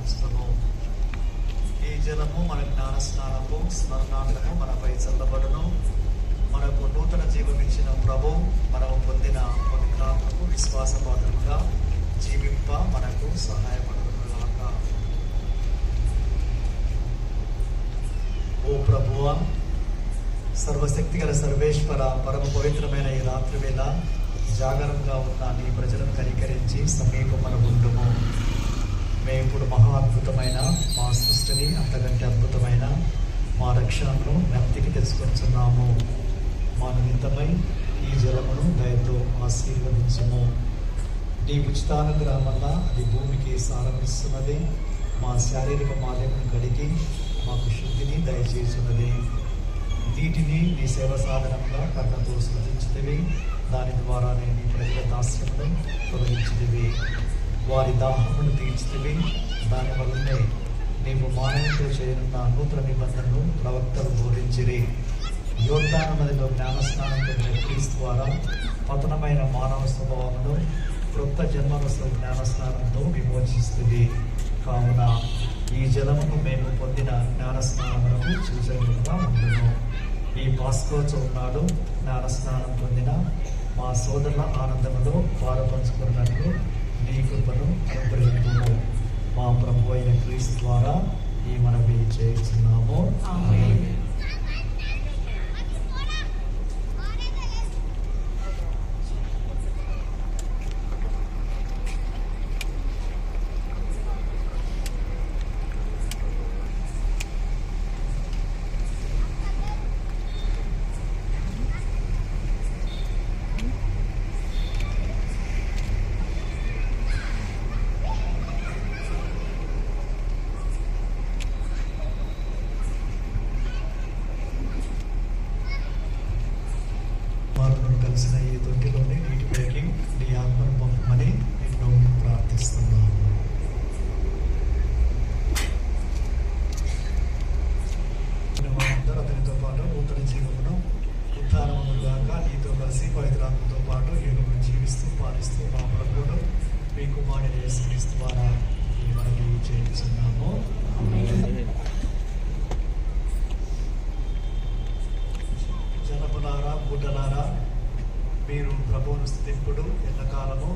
పుస్తకం ఈ జలము మన జ్ఞాన స్నానము స్మరణార్థము మనపై చల్లబడును మనకు నూతన జీవమిచ్చిన ప్రభు మనము పొందిన పవిత్రాత్మకు విశ్వాసపాత్రముగా జీవింప మనకు సహాయపడునుగాక. ఓ ప్రభువా సర్వశక్తిగల సర్వేశ్వర పరమ పవిత్రమైన ఈ రాత్రి వేళ జాగరంగా ఉన్న నీ ప్రజలను కనికరించి సమ మేము మహా అద్భుతమైన మా సృష్టిని అంతకంటే అద్భుతమైన మా రక్షణను జ్ఞప్తికి తెచ్చుకొచ్చున్నాము మా నిమిత్తమై ఈ జలమును దయతో ఆశీర్వదించము. నీ ఉచితానుగ్రహం వల్ల అది భూమికి సారమిస్తున్నది. మా శారీరక మాలిన్యం కడిగి మాకు శుద్ధిని దయచేస్తున్నది వీటిని నీ సేవ సాధనంగా కర్ణతో సృజించితివి. దాని ద్వారానే నీ ప్రజల దాస్యమును తొలగించితివి. వారి దాహమును తీర్చితివి. దాని వల్లనే నీవు మానవుతో చేయనున్న నూతన నిబంధనలు ప్రవక్తలు బోధించిరి. యోర్దాన నదిలో జ్ఞానస్నానం పొందిన క్రీస్తు ద్వారా పతనమైన మానవ స్వభావమును క్రొత్త జన్మరస జ్ఞానస్నానంతో విమోచిస్తుంది. కావున ఈ జలమును మేము పొందిన జ్ఞానస్నానములకు సూచనగా ఉండను. ఈ పాస్కోత్సవం నాడు జ్ఞానస్నానం పొందిన మా సోదరుల ఆనందములో పారపంచుకున్నట్లు నీ కృపను అనుగ్రహింపుము మా ప్రభు అయిన క్రీస్తు ద్వారా ఈ మనవి చేస్తున్నాము కలిసిన ఈ తొట్టిలోని నీటిపైకి నీ ఆత్మను పంపమని నిన్ను ప్రార్థిస్తున్నాను. అతనితో పాటు నూతన జీవమును కాక నీతో కలిసి పవిత్రాత్మతో పాటు యుగము జీవిస్తూ పాలిస్తూ మా ప్రభువును మీ కుమారుడు యేసుక్రీస్తు ద్వారా ఈ మనకి చేయించున్నాము. జనపలారా మీరు ప్రభువును స్థితింపుడు ఎల్లకాలము.